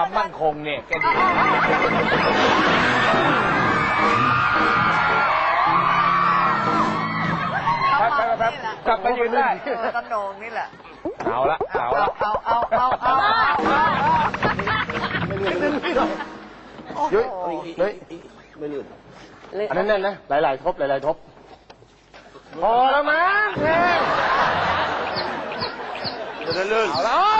ความมั่นคงเนี่ยก็ดีครับครับแป๊บกลับไปยืนได้ ตำนงนี่แหละ เอาละเอาเอาละเอาเอาเอาเอาเฮ้ยเฮ้ยไม่ลื่นอันนั้นแน่นนะ หลายๆทบหลายๆทบพอแล้วมั้งเดี๋ยวลื่นเอาอะ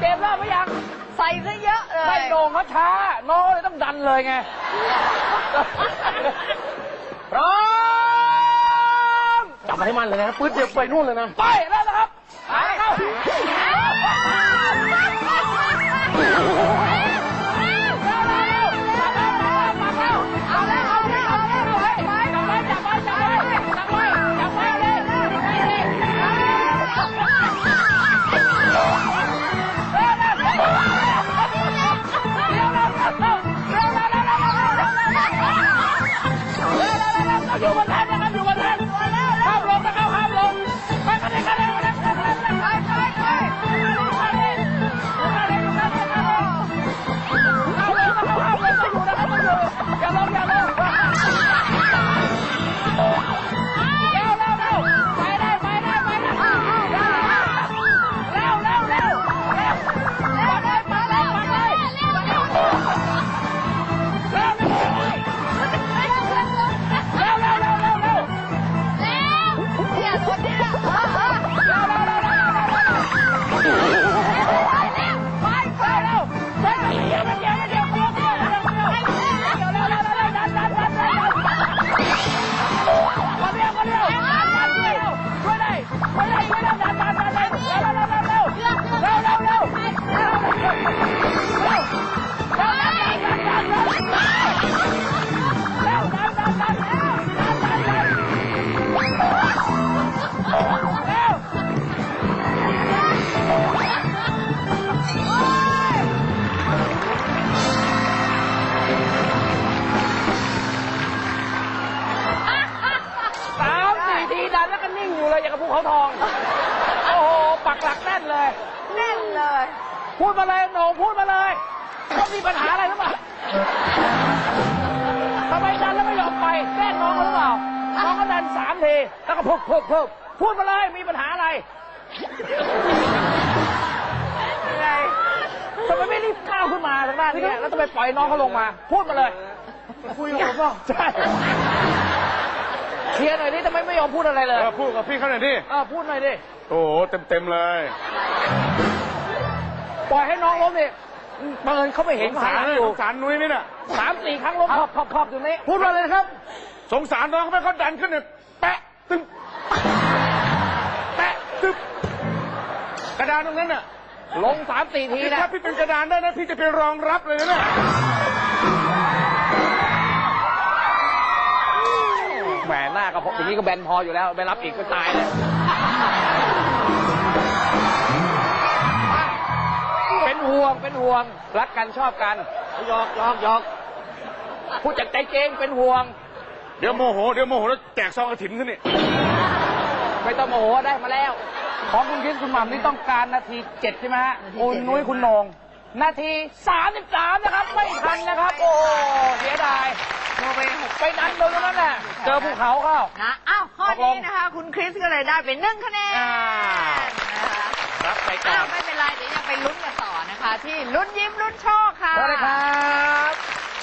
เกมเริ่มหรือยังใส่ซะเยอะเลยไม่โด่งเขาช้า น้องเลยต้องดันเลยไง พร้อมจับมาให้มันเลยนะปื๊ดเดียวไปนู่นเลยนะ ไปเริ่แล้วครับไปเข้า อยู่บนแท่นนะครับอยู่บนแท่นภาพลงนะครับ เลยอย่างกับภูเขาทอง โอ้โห ปักหลักแน่นเลย แน่นเลย พูดมาเลยโหน่งพูดมาเลยว่ามีปัญหาอะไรหรือเปล่าทำไมดันแล้วไม่ยอมไปแกล้งน้องเขาหรือเปล่า น้องก็ดันสามทีแล้วก็พึบพึบพึบพูดมาเลยมีปัญหาอะไรยังไงทำไมไม่รีบก้าวขึ้นมาทางด้านนี้แล้วทำไมปล่อยน้องเขาลงมา พูดมาเลย คุยกับผมเปล่าใช่ เคลียร์หน่อยดิทำไมไม่ยอมพูดอะไรเลยเออพูดกับพี่เขาหน่อยดิเออพูดหน่อยดิโอ้โหเต็มเต็มๆเลยปล่อยให้น้องล้มดิเปิดเขาไม่เห็นสงขาสารอสยู่งสารนุ้ยไหมเนี่ยสามสี่ครั้งล้มพอบพอบพอบอยู่นี้พูดมาเลยนะครับ สงสารน้องเขาไหมเขาดันขึ้นเนี่ยแปะตึ้งแปะตึ๊บกระดานตรงนั้นน่ะลงสามสี่ทีนี่นะ ถ้าพี่เป็นกระดานได้นะพี่จะไปรองรับเลยนะเนี่ย หมหน้าก็พออย่างนี้ก็แบนพออยู่แล้วไปรับอีกก็ตายเลยเป็นห่วงเป็นห่วงรักกันชอบกันหยอกหยอกหยอกพูดจากใจเจงเป็นห่วง เดี๋ยวโมโหเดี๋ยวโมโหแล้วแจกซองกระถิ่นซะนี่ไม่ต้องโมโหได้มาแล้ว ของคุณคริสคุณหม่ำนี่ต้องการนาทีเจ็ดใช่ไหมฮะคุณนุ้ยคุณโหนงนาทีสามสิบสามนะครับ ไม่ทันนะครับ โอ้เสียดาย โมไปหกไปดันโดนตรงนั้นแหละเจอภูเขาเข้า นะอ้าวข้อตกลนี้งนะคะ คุณคริสก็เลยได้เป็นหนึ่งคะแนนอ่า นะคะรับไปก่ออ้าวนไม่เป็นไร เดี๋ยวยังไปลุ้นกันต่อนะคะ ที่ลุ้นยิ้มลุ้นโชคค่ะ สวัสดีครับ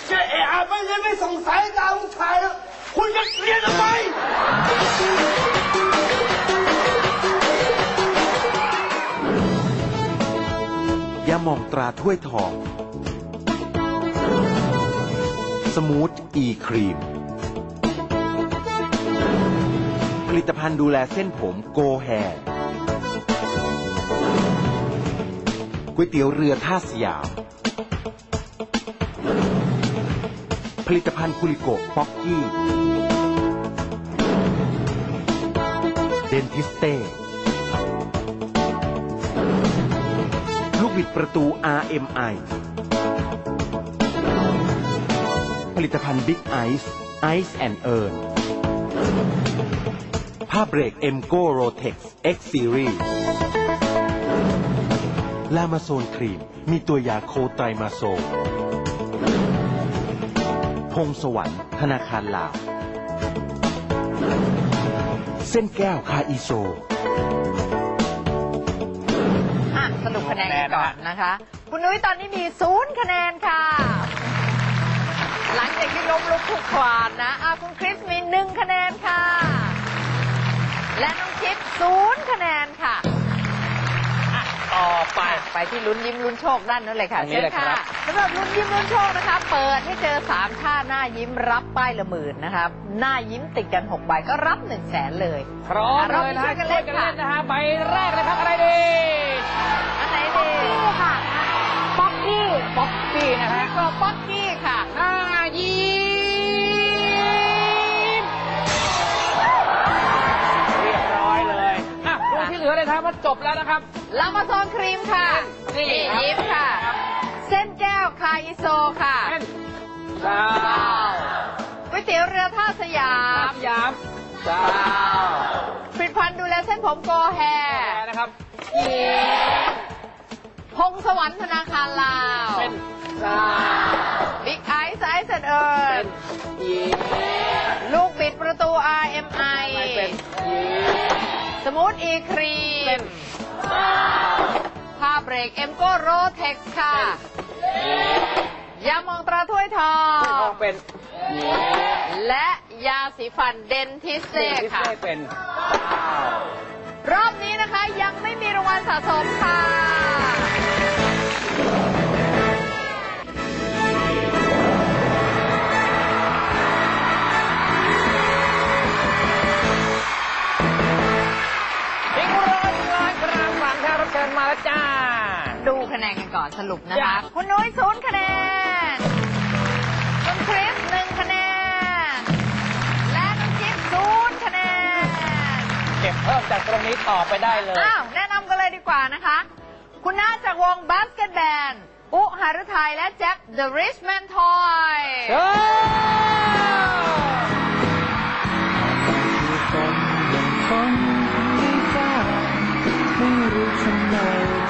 เจ๊เอ๋อาไม่ยังไม่สงสัยดาวผู้ชายแล้วคุณจะเรียนทำไมยาหม่องตราถ้วยทอง สมูทอีครีม ผลิตภัณฑ์ดูแลเส้นผมโกแฮก๋วยเตี๋ยวเรือท่าสยาม ผลิตภัณฑ์คุริโกป๊อกกี้ เดนทิสเต้ ลูกบิดประตู RMI ผลิตภัณฑ์ Big Ice Ice and Earn ผ้าเบรก e m g o Rotex X Series ลามาโซนครีม มีตัวยาโคไตรมาโซพงสวรรค์ธนาคารลาว เส้นแก้วคาอิโซ อะสรุปคะแนนกันก่อนนะคะ คุณนุ้ยตอนนี้มีศูนย์คะแนนค่ะ หลังจากที่ล้มลุกคลุกคลานนะอะคุณคริสมีหนึ่งคะแนนค่ะ และน้องจิ๊บศูนย์คะแนนค่ะต่อไปไป ไปที่ลุ้นยิ้มลุ้นโชคด้านนั้นเลยค่ะอันนี้เลยครับสำหรับลุ้นยิ้มลุ้นโชคนะคะ เปิดให้เจอสามท่าหน้ายิ้มรับป้ายละหมื่นนะครับหน้ายิ้มติดกันหกใบก็รับหนึ่งแสนเลยพร้อมเลยนะฮะเราช่ช่ววยยกักันนเล่เล่นนนะค่ะฮะใบแรกเลยครับอะไรดีอันไหนดีค่ะป๊อกกี้ป๊อกกี้นะฮะก็ป๊อกกี้ค่ะ จบแล้วนะครับ ลามาโซนครีมค่ะนี่นี่ครับ ยิ้มค่ะ เส้นแก้วคาอิโซค่ะเป็นดาว้าววก๋วยเตี๋ยวเรือท่าสยาสามมยามดาวผลิตภัณฑ์ดูแลเส้นผมโกแฮแพ้นะครับพงสวรรค์ธนาคารลาวเป็นดาบิ๊กไอซ์ไอซ์เอิเป็ร์นยีมลูกบิดประตู RMI ไม่เป็นยีม สมูทอีครีเป็นมดาวผ้าเบรกเอ็มโกโรเท็กซ์ค่ะ ยามองตราถ้วยทอทองงเป็นยีมและยาสีฟันเดนทิสเซ่ที่ค่ะเซ่เป็นดาวรอบนี้นะคะยังไม่มีรางวัลสะสมค่ะ สรุปนะจ้ะคะ คุณนุ้ยศูนย์คะแนน คุณคริสหนึ่งคะแนน และน้องจิ๊บศูนย์คะแนน เก็บเพิ่มจากตรงนี้ต่อไปได้เลย อ้าว แนะนำกันเลยดีกว่านะคะ คุณน้าจากวงบาสเกตแบนอุหารุไทยและแจ็ค The Richman Toy เชิญฝันยังคงไม่กล้าไม่รู้ทำไม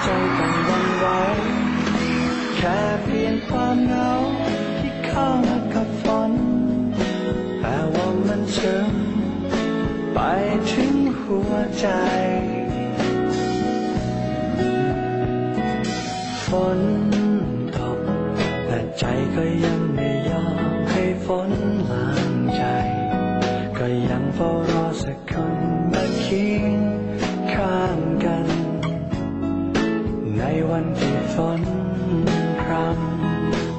ใจต้องหวันไหว แค่เพียงความเหงาที่เข้ามากับฝนแต่ว่ามันซึมไปถึงหัวใจฝนตกแต่ใจก็ยังไม่ยอมให้ฝนล้างใจ ก็ยังเฝ้ารอสักคนมาเคียงข้างกัน ในวันที่ฝน from